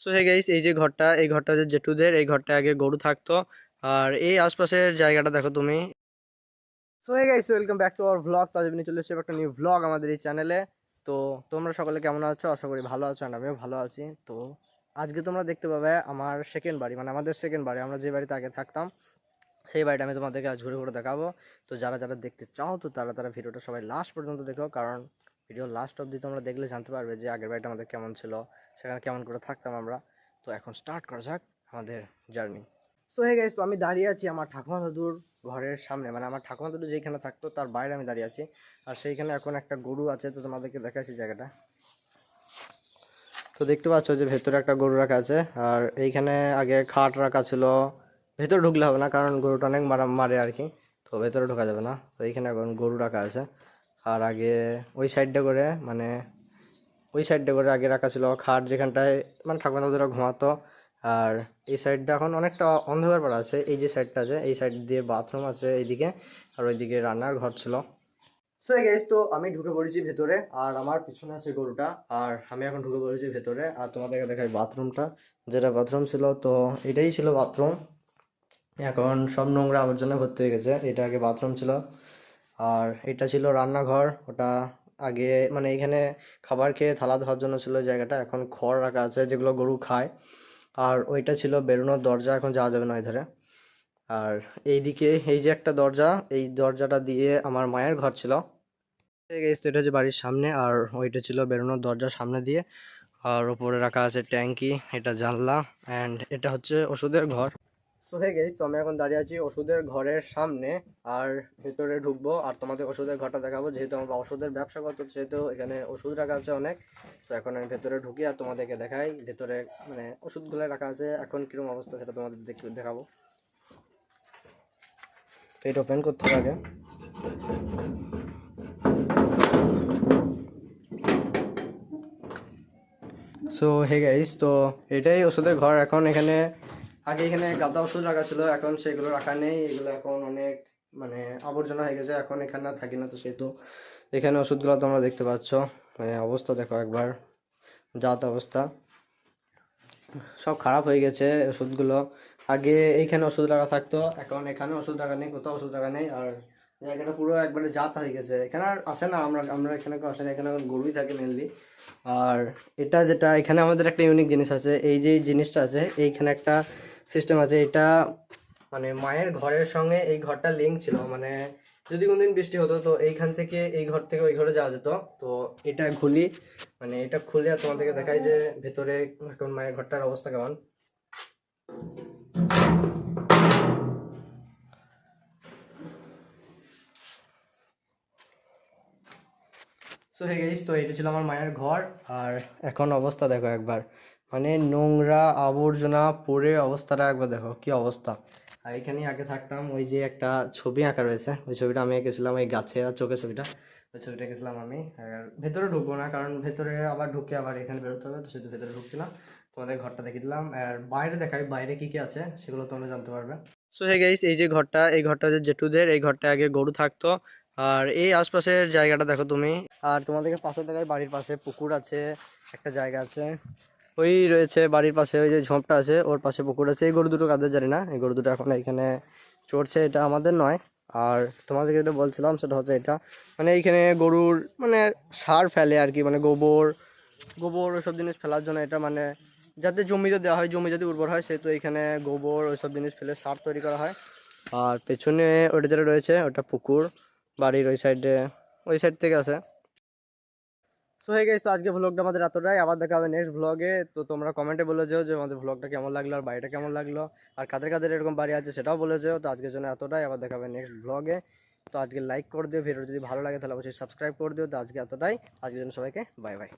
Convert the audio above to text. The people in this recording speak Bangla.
সো হে গাইস এই যে ঘরটা, এই ঘরটা যে জেঠুদের, এই ঘরটা আগে গরু থাকতো। আর এই আশপাশের জায়গাটা দেখো তুমি। So hey guys welcome back to our vlog আজ আমি চলে এসেছি একটা নিউ ভ্লগ আমাদের এই চ্যানেলে তো তোমরা সকলে কেমন আছো? আশা করি ভালো আছো আর আমিও ভালো আছি। তো আজকে তোমরা দেখতে পাবে আমার সেকেন্ড বাড়ি মানে আমাদের সেকেন্ড বাড়ি। আমরা যে বাড়িতে আগে থাকতাম, সেই বাড়িটা আমি তোমাদেরকে আজ ঘুরে ঘুরে দেখাবো। তো যারা যারা দেখতে চাও, তো তারা তারা ভিডিওটা সবাই লাস্ট পর্যন্ত দেখো। কারণ ভিডিও লাস্ট অবধি তোমরা দেখলে জানতে পারবে যে আগের বাড়িটা আমাদের কেমন ছিল, সেখানে কেমন করে থাকতাম আমরা। তো এখন স্টার্ট করা যাক আমাদের জার্নি সো হে গাইস তো আমি দাঁড়িয়ে আছি আমার ঠাকুমা দাদুর ঘরের সামনে। মানে আমার ঠাকুমা দাদু যেখানে থাকতো, তার বাইরে আমি দাঁড়িয়ে আছি। আর সেইখানে এখন একটা গরু আছে, তো তোমাদেরকে দেখাচ্ছি জায়গাটা। তো দেখতে পাচ্ছ যে ভেতরে একটা গরু রাখা আছে, আর এইখানে আগে খাট রাখা ছিল। ভেতরে ঢুকলে হবে না, কারণ গরুটা অনেক মারা, মারে আর কি। তো ভেতরে ঢোকা যাবে না। তো এইখানে এখন গরু রাখা আছে। আর আগে ওই সাইডটা করে মানে ওই সাইডটা করে আগে রাখা ছিল। খাট যেখানটায় মানে ঠাকুমা দাদুরা ঘুমাতো। আর এই সাইডটা এখন অনেকটা অন্ধকার পড়া আছে। এই যে সাইডটা আছে, এই সাইড দিয়ে বাথরুম আছে এইদিকে। আর ওইদিকে রান্নার ঘর ছিল। সো গাইস তো আমি ঢুকে পড়েছি ভেতরে, আর আমার পিছনে আছে গরুটা। আর আমি এখন ঢুকে পড়েছি ভেতরে। আর তোমাদেরকে দেখাই বাথরুমটা যেটা বাথরুম ছিল, তো এটাই ছিল বাথরুম এখন সব নোংরা আবর্জনা ভর্তি হয়ে গেছে। এটা আগে বাথরুম ছিল। আর এটা ছিল রান্নাঘর। ওটা আগে মানে এখানে খাবার খেয়ে থালা ধোয়ার জন্য ছিল জায়গাটা। এখন খড় রাখা আছে যেগুলো গরু খায়। আর ওইটা ছিল বেরোনোর দরজা, এখন যাওয়া যাবে না ধারে আর এইদিকে এই যে একটা দরজা, এই দরজাটা দিয়ে আমার মায়ের ঘর ছিল। এটা হচ্ছে বাড়ির সামনে আর ওইটা ছিল বেরোনোর দরজার সামনে দিয়ে। আর ওপরে রাখা আছে ট্যাঙ্কি, এটা জানলা অ্যান্ড এটা হচ্ছে ওষুধের ঘর। সো হে গেস তো আমি এখন দাঁড়িয়ে আছি ওষুধের ঘরের সামনে, আর ভেতরে ঢুকবো, আর তোমাদের ওষুধের ঘরটা দেখাবো, যেহেতু আমার ওষুধের ব্যবসা করতো সেহেতু এখানে ওষুধ রাখা আছে অনেক। তো এখন আমি ভেতরে ঢুকি আর তোমাদেরকে দেখাই, ভেতরে মানে ওষুধগুলো রাখা আছে, এখন কীরকম অবস্থা সেটা তোমাদের দেখ- দেখাবো। তো এটা ওপেন করতে হবে আগে। সো হে গাইস তো এটাই ওষুধের ঘর। এখন এখানে আগে এখানে গাদা ওষুধ রাখা ছিল, এখন সেগুলো রাখা নেই, এগুলো এখন অনেক মানে আবর্জনা হয়ে গেছে, এখন এখানে থাকি না তো সেহেতু। এখানে ওষুধগুলো তোমরা দেখতে পাচ্ছ। মানে অবস্থা দেখো একবার যাত অবস্থা। সব খারাপ হয়ে গেছে ওষুধগুলো। আগে এইখানে ওষুধ রাখা থাকতো, এখন এখানে ওষুধ রাখা নেই, কোথাও ওষুধ রাখা নেই, আর জায়গাটা পুরো একবারে জাত হয়ে গেছে। এখানে আর আসে না, আমরা আমরা এখানে আসে না, এখানে গরুই থাকে মেনলি আর এটা যেটা, এখানে আমাদের একটা ইউনিক জিনিস আছে, এই যে জিনিসটা আছে, এইখানে একটা সিস্টেম আছে, এটা মানে মায়ের ঘরের সঙ্গে এই ঘরটা লিঙ্ক ছিল মানে যদি কোনদিন বৃষ্টি হতো, তো এইখান থেকে এই ঘর থেকে ওই ঘরে যাওয়া যেত। তো এটা খুলি মানে এটা খুলে আর তোমাদেরকে দেখাই যে ভেতরে এখন মায়ের ঘরটার অবস্থা কেমন। সো হে গাইস তো এটা ছিল আমার মায়ের ঘর, আর এখন অবস্থা দেখো একবার। মানে নোংরা আবর্জনা পড়ে অবস্থাটা একবার দেখো, কি অবস্থা। আর এখানেই আগে থাকতাম, ওই যে একটা ছবি আঁকা রয়েছে, ওই ছবিটা আমি এঁকেছিলাম ওই গাছে আর চোখের ছবিটা। ওই ছবিটা এঁকেছিলাম আমি। আর ভেতরে ঢুকবো না, কারণ ভেতরে আবার ঢুকে আবার এখানে বেরোতে হবে, তো সেহেতু ভেতরে ঢুকছিলাম। তোমাদের ঘরটা দেখিয়ে দিলাম। আর বাইরে দেখাই, বাইরে কি কি আছে, সেগুলো তোমরা জানতে পারবে। সো হে গাইস এই যে ঘরটা, এই ঘরটা যে জেঠুদের, এই ঘরটা আগে গরু থাকতো। আর এই আশপাশের জায়গাটা দেখো তুমি। আর তোমাদেরকে পাশে দেখাই, বাড়ির পাশে পুকুর আছে, একটা জায়গা আছে। ওই রয়েছে, বাড়ির পাশে ওই যে ঝোপটা আছে, ওর পাশে পুকুর আছে। এই গরু দুটো কাদের জানি না, এই গরু দুটো এখন এখানে চড়ছে, এটা আমাদের নয়। আর তোমাদেরকে যেটা বলছিলাম সেটা হচ্ছে এটা। মানে এইখানে গরুর মানে সার ফেলে আর কি মানে গোবর গোবর ওইসব জিনিস ফেলার জন্য এটা মানে যাতে জমিতে দেওয়া হয় জমি যদি উর্বর হয়, সেহেতু এখানে গোবর ওইসব জিনিস ফেলে সার তৈরি করা হয়। আর পেছনে ওটা যেটা রয়েছে, ওটা পুকুর, বাড়ির ওই সাইডে ওই সাইড থেকে আছে। সো হয়ে গেছে তো আজকে ভ্লগটা আমাদের এতটাই। আবার দেখা হবে নেক্সট ভ্লগে তো তোমরা কমেন্টে বলে যেও যে আমাদের ভ্লগটা কেমন লাগল, আর বাড়িটা কেমন লাগল, আর কাদের কাদের এরকম বাড়ি আছে সেটাও বলে যেও। তো আজকের জন্য এতটাই। আবার দেখা হবে নেক্সট ভ্লগে তো আজকে লাইক করে দিও। ভিডিও যদি ভালো লাগে তাহলে অবশ্যই সাবস্ক্রাইব করে দিও। তো আজকে এতটাই। আজকের জন্য সবাইকে বাই বাই